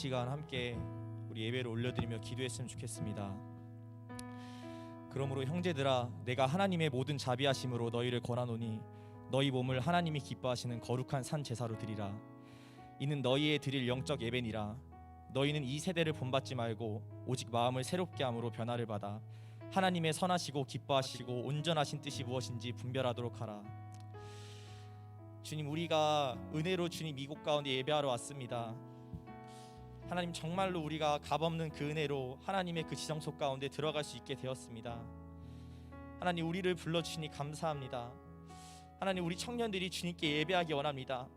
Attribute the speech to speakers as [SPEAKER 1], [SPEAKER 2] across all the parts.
[SPEAKER 1] 이 시간 함께 우리 예배를 올려드리며 기도했으면 좋겠습니다. 그러므로 형제들아 내가 하나님의 모든 자비하심으로 너희를 권하노니 너희 몸을 하나님이 기뻐하시는 거룩한 산 제사로 드리라. 이는 너희의 드릴 영적 예배니라. 너희는 이 세대를 본받지 말고 오직 마음을 새롭게 함으로 변화를 받아 하나님의 선하시고 기뻐하시고 온전하신 뜻이 무엇인지 분별하도록 하라. 주님 우리가 은혜로 주님 이곳 가운데 예배하러 왔습니다 하나님 정말로 우리가 값없는 그 은혜로 하나님의 그 지성소 가운데 들어갈 수 있게 되었습니다. 하나님 우리를 불러 주시니 감사합니다. 하나님 우리 청년들이 주님께 예배하기 원합니다.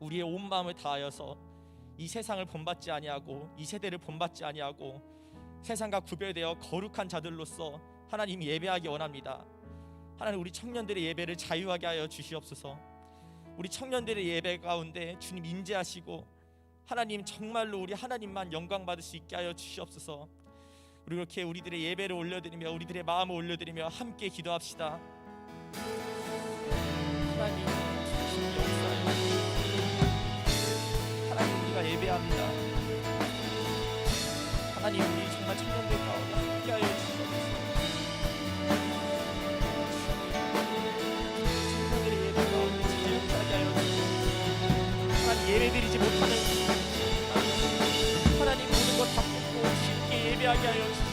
[SPEAKER 1] 우리의 온 마음을 다하여서 이 세상을 본받지 아니하고 이 세대를 본받지 아니하고 세상과 구별되어 거룩한 자들로서 하나님 예배하기 원합니다. 하나님 우리 청년들의 예배를 자유하게 하여 주시옵소서. 우리 청년들의 예배 가운데 주님 인재하시고 하나님 정말로 우리 하나님만 영광 받을 수 있게 하여 주시옵소서. 우리 이렇게 우리들의 예배를 올려드리며 우리들의 마음을 올려드리며 함께 기도합시다. 하나님 하나님 우리가 예배합니다. 하나님 우리 정말 청년들 쉽게 예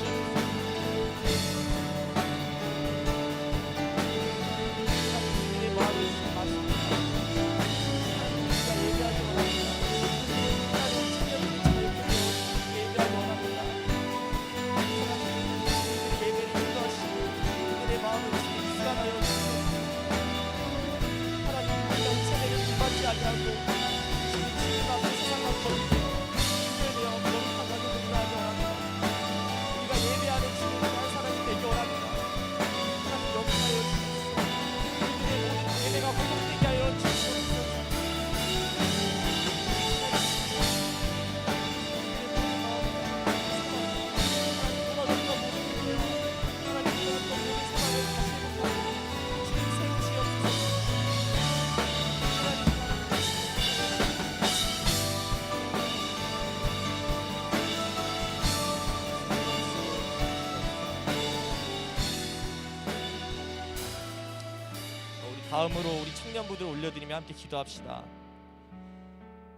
[SPEAKER 1] 어, 우리 청년부들 올려드리며 함께 기도합시다.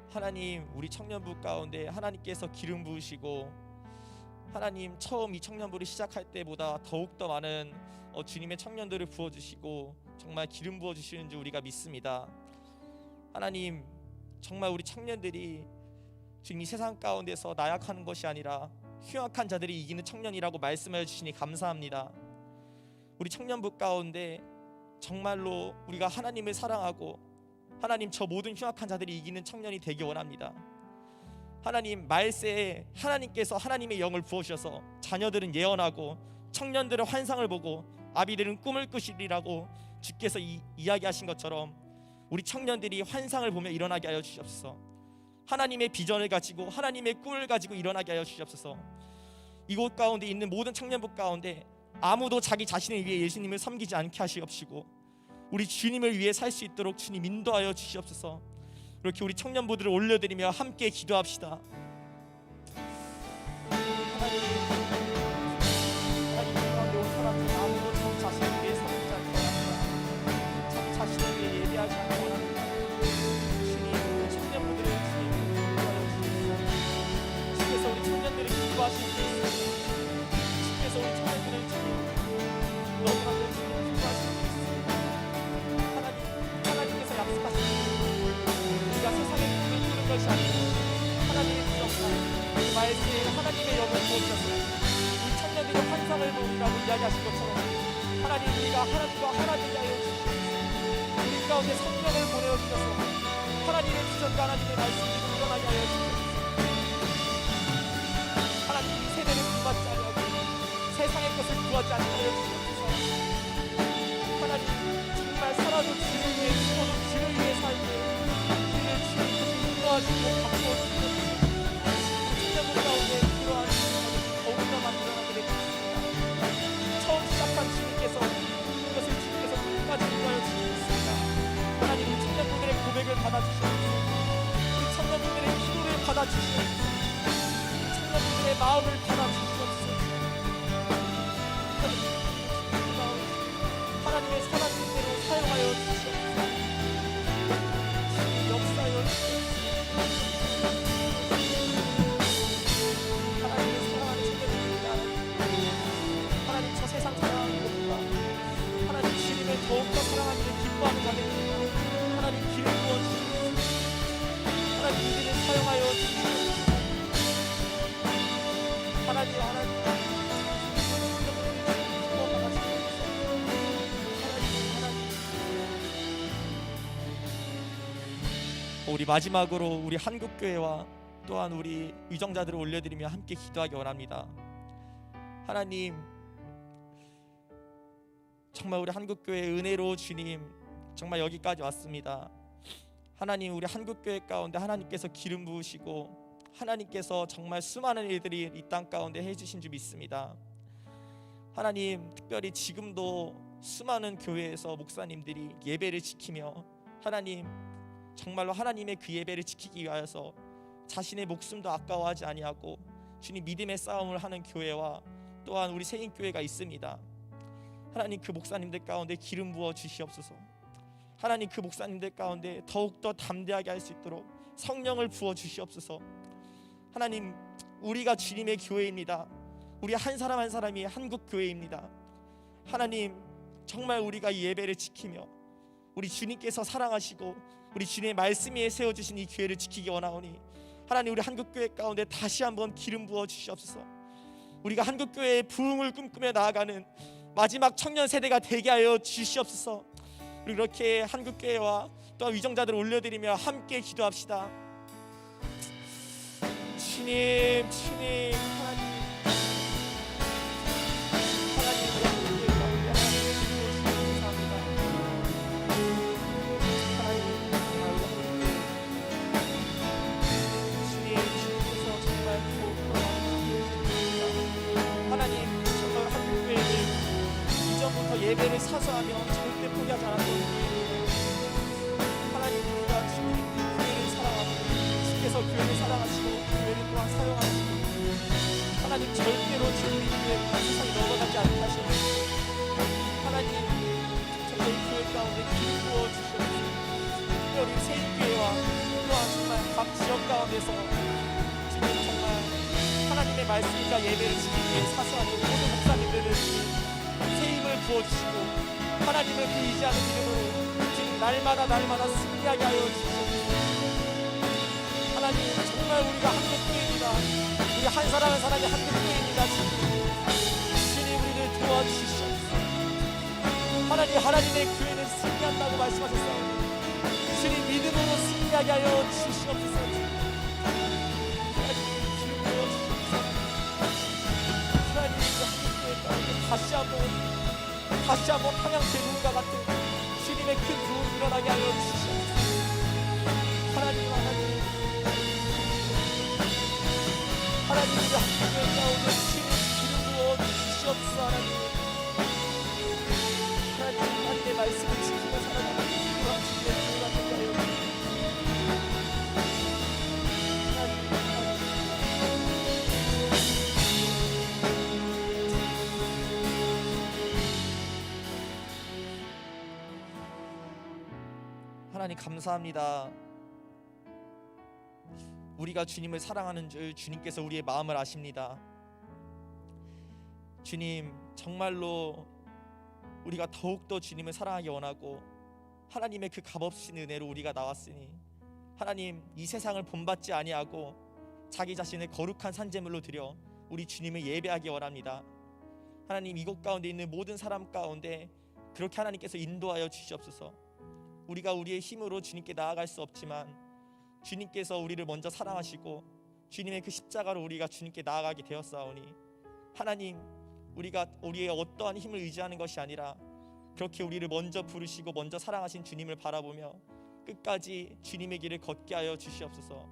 [SPEAKER 1] 하나님, 우리 청년부 가운데 하나님께서 기름 부으시고 하나님 처음 이 청년부를 시작할 때보다 더욱 더 많은 어, 주님의 청년들을 부어 주시고 정말 기름 부어 주시는 줄 우리가 믿습니다. 하나님 정말 우리 청년들이 지금 이 세상 가운데서 나약하는 것이 아니라 흉악한 자들이 이기는 청년이라고 말씀해 주시니 감사합니다. 우리 청년부 가운데 정말로 우리가 하나님을 사랑하고 하나님 저 모든 흉악한 자들이 이기는 청년이 되기 원합니다. 하나님 말세에 하나님께서 하나님의 영을 부으셔서 자녀들은 예언하고 청년들은 환상을 보고 아비들은 꿈을 꾸시리라고 주께서 이, 이야기하신 것처럼 우리 청년들이 환상을 보며 일어나게 하여 주시옵소서. 하나님의 비전을 가지고 하나님의 꿈을 가지고 일어나게 하여 주시옵소서. 이곳 가운데 있는 모든 청년부 가운데 아무도 자기 자신을 위해 예수님을 섬기지 않게 하시옵시고 우리 주님을 위해 살 수 있도록 주님 인도하여 주시옵소서. 이렇게 우리 청년부들을 올려드리며 함께 기도합시다. 하신 것처럼 하나님 우리가 하나님과 하나님이 하여 주시옵소서. 우리 가운데 성령을 보내어 주셔서. 하나님의 비전과 하나님의 말씀을 일어나게 하여 주시옵소서. 하나님 이 세대를 구받지 아니하고 세상의 것을 구하지 않게 하여 주시옵소서 마지막으로 우리 한국 교회와 또한 우리 위정자들을 올려드리며 함께 기도하기 원합니다. 하나님 정말 우리 한국 교회 은혜로 주님 정말 여기까지 왔습니다. 하나님 우리 한국 교회 가운데 하나님께서 기름 부으시고 하나님께서 정말 수많은 일들이 이 땅 가운데 해주신 줄 믿습니다. 하나님 특별히 지금도 수많은 교회에서 목사님들이 예배를 지키며 하나님 정말로 하나님의 그 예배를 지키기 위하여서 자신의 목숨도 아까워하지 아니하고 주님 믿음의 싸움을 하는 교회와 또한 우리 세인 교회가 있습니다. 하나님 그 목사님들 가운데 기름 부어 주시옵소서. 하나님 그 목사님들 가운데 더욱 더 담대하게 할 수 있도록 성령을 부어 주시옵소서. 하나님 우리가 주님의 교회입니다. 우리 한 사람 한 사람이 한국 교회입니다. 하나님 정말 우리가 이 예배를 지키며 우리 주님께서 사랑하시고 우리 주님의 말씀 위에 세워 주신 이 교회를 지키기 원하오니 하나님 우리 한국 교회 가운데 다시 한번 기름 부어 주시옵소서. 우리가 한국 교회의 부흥을 꿈꾸며 나아가는 마지막 청년 세대가 되게 하여 주시옵소서. 우리 이렇게 한국 교회와 또 위정자들을 올려드리며 함께 기도합시다. 주님, 주님, 하나님 사서하며 절대 포기하지 않았던 하나님 우리가 주님 그 교회를 사랑하고 주께서 교회를 사랑하시고 교회를 또한 사용하시고 하나님 절대로 주님의 교회 세상에 넘어가지 않게 하시고 하나님 정말 이 교회 가운데 기름 부어 주시옵소서 특별히 세인교회와 또한 정말 각 지역 가운데서 주님 정말 하나님의 말씀과 예배를 지키기 위해 사수하는 모든 목사님들을 새 부어주시고 하나님을 그 의지하는 이름으로 주님 날마다 날마다 승리하게 하여 주시옵소서. 하나님 정말 우리가 한국교회입니다. 우리 한 사람 한 사람이 한국교회입니다 주님. 우리를 도와주시옵소서. 하나님 하나님의 교회는 승리한다고 말씀하셨사오니 주님 믿음으로 승리하게 하여 주시옵소서. 다시 한번 다시 한번 평양 대구가 같은 주님의 큰 부흥이 일어나게 하여 주시옵소서 감사합니다. 우리가 주님을 사랑하는 줄 주님께서 우리의 마음을 아십니다. 주님 정말로 우리가 더욱더 주님을 사랑하기 원하고 하나님의 그 값없으신 은혜로 우리가 나왔으니 하나님 이 세상을 본받지 아니하고 자기 자신을 거룩한 산재물로 드려 우리 주님을 예배하기 원합니다. 하나님 이곳 가운데 있는 모든 사람 가운데 그렇게 하나님께서 인도하여 주시옵소서. 우리가 우리의 힘으로 주님께 나아갈 수 없지만 주님께서 우리를 먼저 사랑하시고 주님의 그 십자가로 우리가 주님께 나아가게 되었사오니 하나님 우리가 우리의 어떠한 힘을 의지하는 것이 아니라 그렇게 우리를 먼저 부르시고 먼저 사랑하신 주님을 바라보며 끝까지 주님의 길을 걷게 하여 주시옵소서.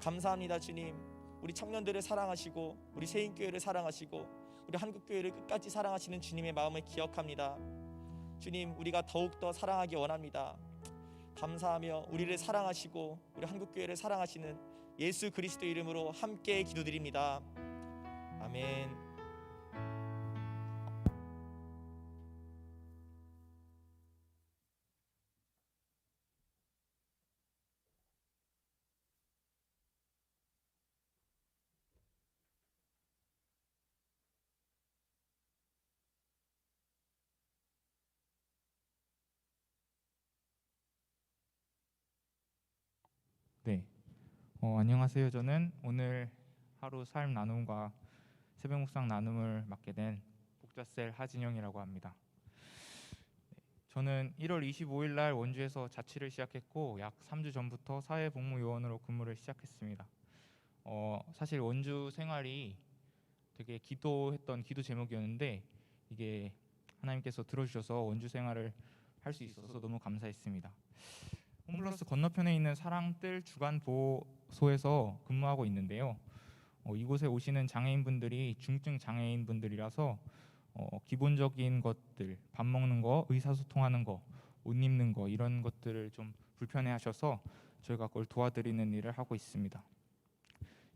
[SPEAKER 1] 감사합니다 주님. 우리 청년들을 사랑하시고 우리 세인교회를 사랑하시고 우리 한국교회를 끝까지 사랑하시는 주님의 마음을 기억합니다. 주님 우리가 더욱더 사랑하기 원합니다. 감사하며 우리를 사랑하시고 우리 한국 교회를 사랑하시는 예수 그리스도 이름으로 함께 기도드립니다. 아멘.
[SPEAKER 2] 어, 안녕하세요. 저는 오늘 하루 삶 나눔과 새벽 묵상 나눔을 맡게 된 복자셀 하진영이라고 합니다. 네, 저는 1월 25일 날 원주에서 자취를 시작했고 약 3주 전부터 사회복무요원으로 근무를 시작했습니다. 어, 사실 원주 생활이 되게 기도했던 기도 제목이었는데 이게 하나님께서 들어주셔서 원주 생활을 할 수 있어서 너무 감사했습니다. 홈플러스 건너편에 있는 사랑뜰 주간 보호 소에서 근무하고 있는데요. 어, 이곳에 오시는 장애인분들이 중증 장애인분들이라서 어, 기본적인 것들, 밥 먹는 거, 의사소통하는 거, 옷 입는 거 이런 것들을 좀 불편해하셔서 저희가 그걸 도와드리는 일을 하고 있습니다.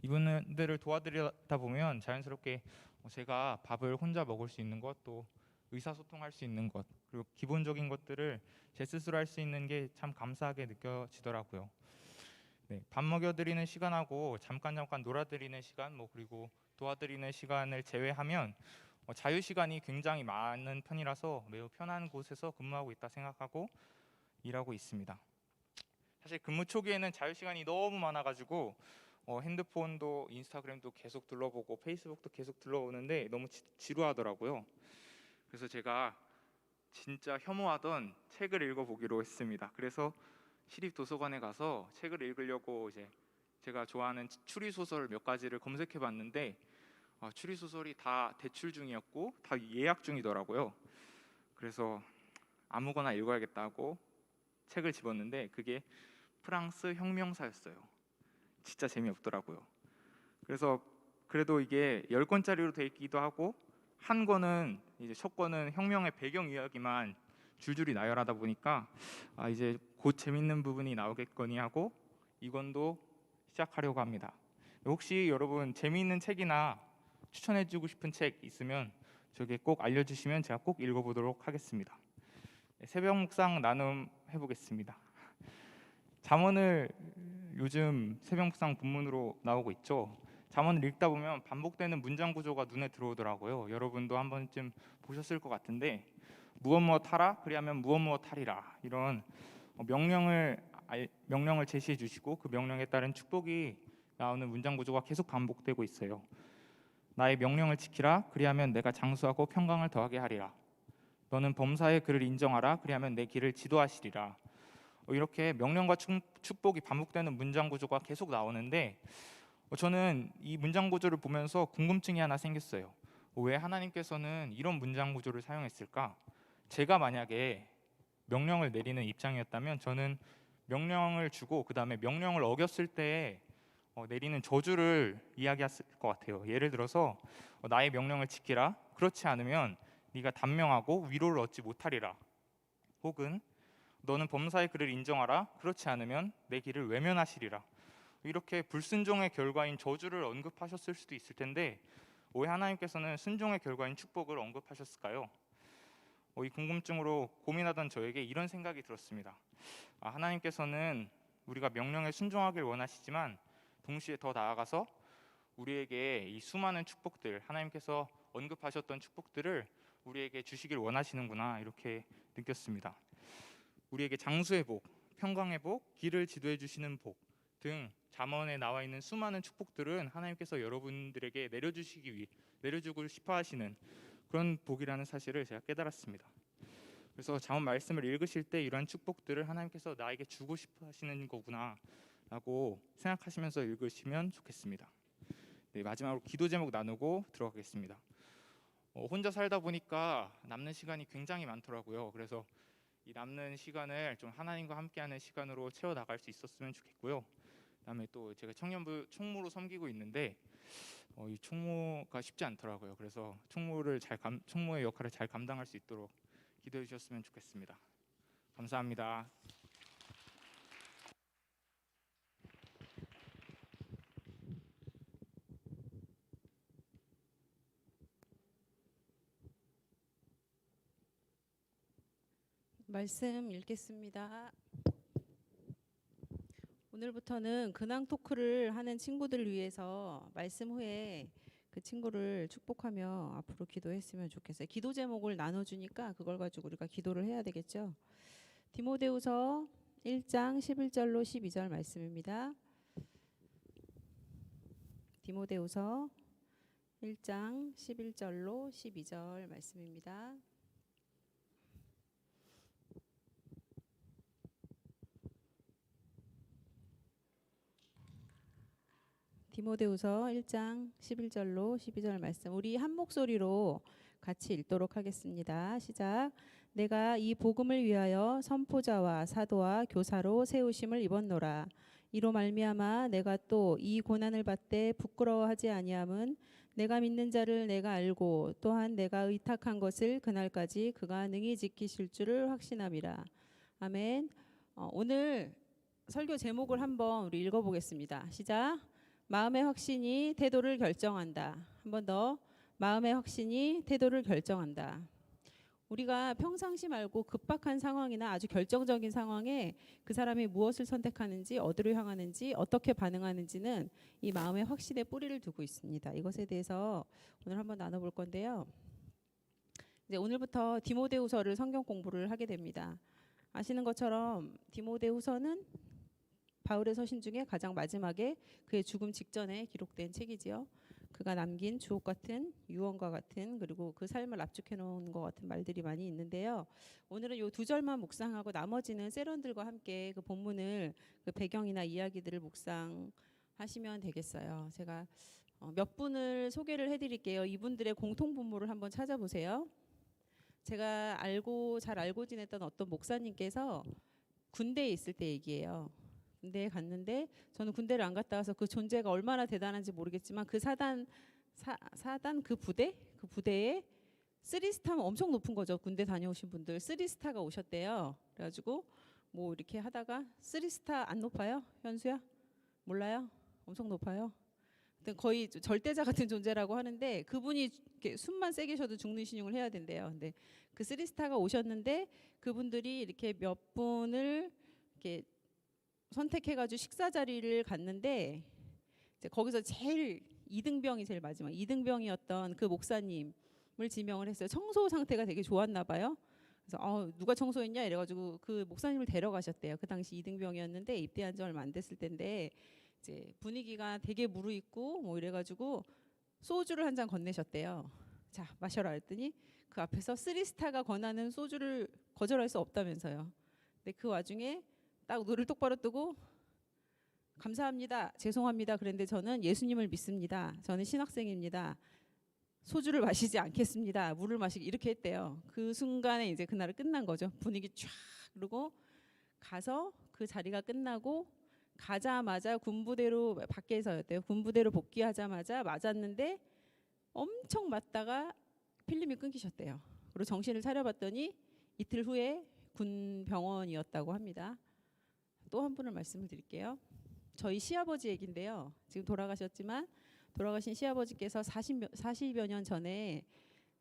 [SPEAKER 2] 이분들을 도와드리다 보면 자연스럽게 어, 제가 밥을 혼자 먹을 수 있는 것, 또 의사소통할 수 있는 것, 그리고 기본적인 것들을 제 스스로 할 수 있는 게 참 감사하게 느껴지더라고요. 네, 밥 먹여드리는 시간하고 잠깐 잠깐 놀아드리는 시간, 뭐 그리고 도와드리는 시간을 제외하면 어, 자유 시간이 굉장히 많은 편이라서 매우 편한 곳에서 근무하고 있다 생각하고 일하고 있습니다. 사실 근무 초기에는 자유 시간이 너무 많아가지고 어, 핸드폰도 인스타그램도 계속 둘러보고 페이스북도 계속 둘러보는데 너무 지, 지루하더라고요. 그래서 제가 진짜 혐오하던 책을 읽어보기로 했습니다. 그래서 시립 도서관에 가서 책을 읽으려고 이제 제가 좋아하는 추리 소설 몇 가지를 검색해 봤는데 아, 추리 소설이 다 대출 중이었고 다 예약 중이더라고요. 그래서 아무거나 읽어야겠다고 책을 집었는데 그게 프랑스 혁명사였어요. 진짜 재미없더라고요. 그래서 그래도 이게 열 권짜리로 돼 있기도 하고 한 권은 이제 첫 권은 혁명의 배경 이야기만 줄줄이 나열하다 보니까 아 이제 곧 재밌는 부분이 나오겠거니 하고 이 권도 시작하려고 합니다. 혹시 여러분 재미있는 책이나 추천해주고 싶은 책 있으면 저게 꼭 알려주시면 제가 꼭 읽어보도록 하겠습니다. 네, 새벽 묵상 나눔 해보겠습니다. 잠언을 요즘 새벽 묵상 본문으로 나오고 있죠. 잠언을 읽다 보면 반복되는 문장 구조가 눈에 들어오더라고요. 여러분도 한 번쯤 보셨을 것 같은데 무엇 무엇 하라 그리하면 무엇 무엇 하리라 이런 어, 명령을 알- 명령을 제시해 주시고 그 명령에 따른 축복이 나오는 문장 구조가 계속 반복되고 있어요. 나의 명령을 지키라 그리하면 내가 장수하고 평강을 더하게 하리라. 너는 범사의 그를 인정하라 그리하면 내 길을 지도하시리라. 어, 이렇게 명령과 축- 축복이 반복되는 문장 구조가 계속 나오는데 어, 저는 이 문장 구조를 보면서 궁금증이 하나 생겼어요. 어, 왜 하나님께서는 이런 문장 구조를 사용했을까? 제가 만약에 명령을 내리는 입장이었다면 저는 명령을 주고 그 다음에 명령을 어겼을 때 어, 내리는 저주를 이야기했을 것 같아요. 예를 들어서 어, 나의 명령을 지키라. 그렇지 않으면 네가 단명하고 위로를 얻지 못하리라. 혹은 너는 범사의 그를 인정하라. 그렇지 않으면 내 길을 외면하시리라. 이렇게 불순종의 결과인 저주를 언급하셨을 수도 있을 텐데 왜 하나님께서는 순종의 결과인 축복을 언급하셨을까요? 어, 이 궁금증으로 고민하던 저에게 이런 생각이 들었습니다. 아, 하나님께서는 우리가 명령에 순종하길 원하시지만 동시에 더 나아가서 우리에게 이 수많은 축복들 하나님께서 언급하셨던 축복들을 우리에게 주시길 원하시는구나 이렇게 느꼈습니다. 우리에게 장수의 복, 평강의 복, 길을 지도해 주시는 복 등 잠언에 나와 있는 수많은 축복들은 하나님께서 여러분들에게 내려주시기 위해 내려주고 싶어 하시는 그런 복이라는 사실을 제가 깨달았습니다. 그래서 잠언 말씀을 읽으실 때 이러한 축복들을 하나님께서 나에게 주고 싶어 하시는 거구나라고 생각하시면서 읽으시면 좋겠습니다. 네, 마지막으로 기도 제목 나누고 들어가겠습니다. 어, 혼자 살다 보니까 남는 시간이 굉장히 많더라고요. 그래서 이 남는 시간을 좀 하나님과 함께하는 시간으로 채워 나갈 수 있었으면 좋겠고요. 그다음에 또 제가 청년부 총무로 섬기고 있는데 어, 이 총무가 쉽지 않더라고요. 그래서 총무를 잘 감, 총무의 역할을 잘 감당할 수 있도록 기도해 주셨으면 좋겠습니다. 감사합니다.
[SPEAKER 3] 말씀 읽겠습니다. 오늘부터는 근황 토크를 하는 친구들 위해서 말씀 후에 그 친구를 축복하며 앞으로 기도했으면 좋겠어요. 기도 제목을 나눠주니까 그걸 가지고 우리가 기도를 해야 되겠죠. 디모데후서 1장 11절로 12절 말씀입니다. 디모데후서 1장 11절로 12절 말씀입니다. 디모데후서 1장 11절로 12절 말씀 우리 한 목소리로 같이 읽도록 하겠습니다. 시작. 내가 이 복음을 위하여 선포자와 사도와 교사로 세우심을 입었노라. 이로 말미암아 내가 또 이 고난을 받되 부끄러워하지 아니함은 내가 믿는 자를 내가 알고 또한 내가 의탁한 것을 그날까지 그가 능히 지키실 줄을 확신함이라. 아멘. 어, 오늘 설교 제목을 한번 우리 읽어보겠습니다. 시작. 마음의 확신이 태도를 결정한다. 한 번 더. 마음의 확신이 태도를 결정한다. 우리가 평상시 말고 급박한 상황이나 아주 결정적인 상황에 그 사람이 무엇을 선택하는지, 어디로 향하는지, 어떻게 반응하는지는 이 마음의 확신에 뿌리를 두고 있습니다. 이것에 대해서 오늘 한번 나눠볼 건데요. 이제 오늘부터 디모데후서를 성경 공부를 하게 됩니다. 아시는 것처럼 디모데후서는 바울의 서신 중에 가장 마지막에 그의 죽음 직전에 기록된 책이지요. 그가 남긴 주옥 같은 유언과 같은 그리고 그 삶을 압축해 놓은 것 같은 말들이 많이 있는데요. 오늘은 요 두 절만 묵상하고 나머지는 세런들과 함께 그 본문을 그 배경이나 이야기들을 묵상하시면 되겠어요. 제가 어, 몇 분을 소개를 해드릴게요. 이분들의 공통 분모를 한번 찾아보세요. 제가 알고 잘 알고 지냈던 어떤 목사님께서 군대에 있을 때 얘기예요. 군대에 갔는데 저는 군대를 안 갔다 와서 그 존재가 얼마나 대단한지 모르겠지만 그 사단 사, 사단 그 부대 그 부대에 쓰리스타면 엄청 높은 거죠. 군대 다녀오신 분들 쓰리스타가 오셨대요. 그래가지고 뭐 이렇게 하다가 쓰리스타 안 높아요? 현수야? 몰라요? 엄청 높아요. 거의 절대자 같은 존재라고 하는데 그분이 이렇게 숨만 세게 쉬어도 죽는 신용을 해야 된대요. 근데 그 쓰리스타가 오셨는데 그분들이 이렇게 몇 분을 이렇게 선택해가지고 식사 자리를 갔는데 거기서 제일 이등병이 제일 마지막 이등병이었던 그 목사님을 지명을 했어요. 청소 상태가 되게 좋았나 봐요. 그래서 어, 누가 청소했냐 이래가지고 그 목사님을 데려가셨대요. 그 당시 이등병이었는데 입대한 지 얼마 안 됐을 텐데 이제 분위기가 되게 무르익고 뭐 이래가지고 소주를 한 잔 건네셨대요. 자 마셔라 했더니 그 앞에서 쓰리스타가 권하는 소주를 거절할 수 없다면서요. 근데 그 와중에 딱 눈을 똑바로 뜨고 감사합니다. 죄송합니다. 그런데 저는 예수님을 믿습니다. 저는 신학생입니다. 소주를 마시지 않겠습니다. 물을 마시기 이렇게 했대요. 그 순간에 이제 그날은 끝난 거죠. 분위기 쫙 그러고 가서 그 자리가 끝나고 가자마자 군부대로 밖에서였대요. 군부대로 복귀하자마자 맞았는데 엄청 맞다가 필름이 끊기셨대요. 그리고 정신을 차려봤더니 이틀 후에 군 병원이었다고 합니다. 또 한 분을 말씀을 드릴게요. 저희 시아버지 얘긴데요. 지금 돌아가셨지만 돌아가신 시아버지께서 40여, 40여 년 전에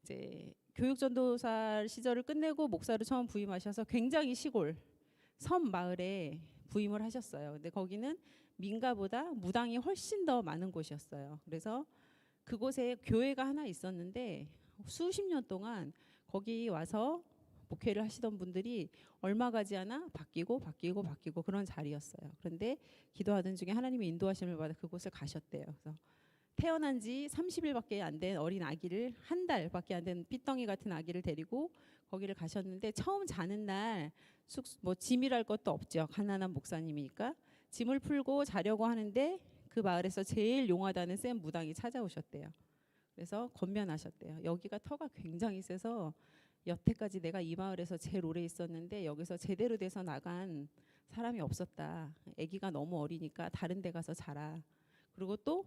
[SPEAKER 3] 이제 교육전도사 시절을 끝내고 목사로 처음 부임하셔서 굉장히 시골 섬 마을에 부임을 하셨어요. 근데 거기는 민가보다 무당이 훨씬 더 많은 곳이었어요. 그래서 그곳에 교회가 하나 있었는데 수십 년 동안 거기 와서 목회를 하시던 분들이 얼마 가지 않아 바뀌고 바뀌고 바뀌고 그런 자리였어요. 그런데 기도하던 중에 하나님의 인도하심을 받아 그곳을 가셨대요. 그래서 태어난 지 30일밖에 안 된 어린 아기를 한 달밖에 안 된 삐덩이 같은 아기를 데리고 거기를 가셨는데 처음 자는 날숙뭐 짐이랄 것도 없죠. 가난한 목사님이니까 짐을 풀고 자려고 하는데 그 마을에서 제일 용하다는 쌤 무당이 찾아오셨대요. 그래서 권면하셨대요. 여기가 터가 굉장히 세서 여태까지 내가 이 마을에서 제일 오래 있었는데 여기서 제대로 돼서 나간 사람이 없었다. 아기가 너무 어리니까 다른 데 가서 자라. 그리고 또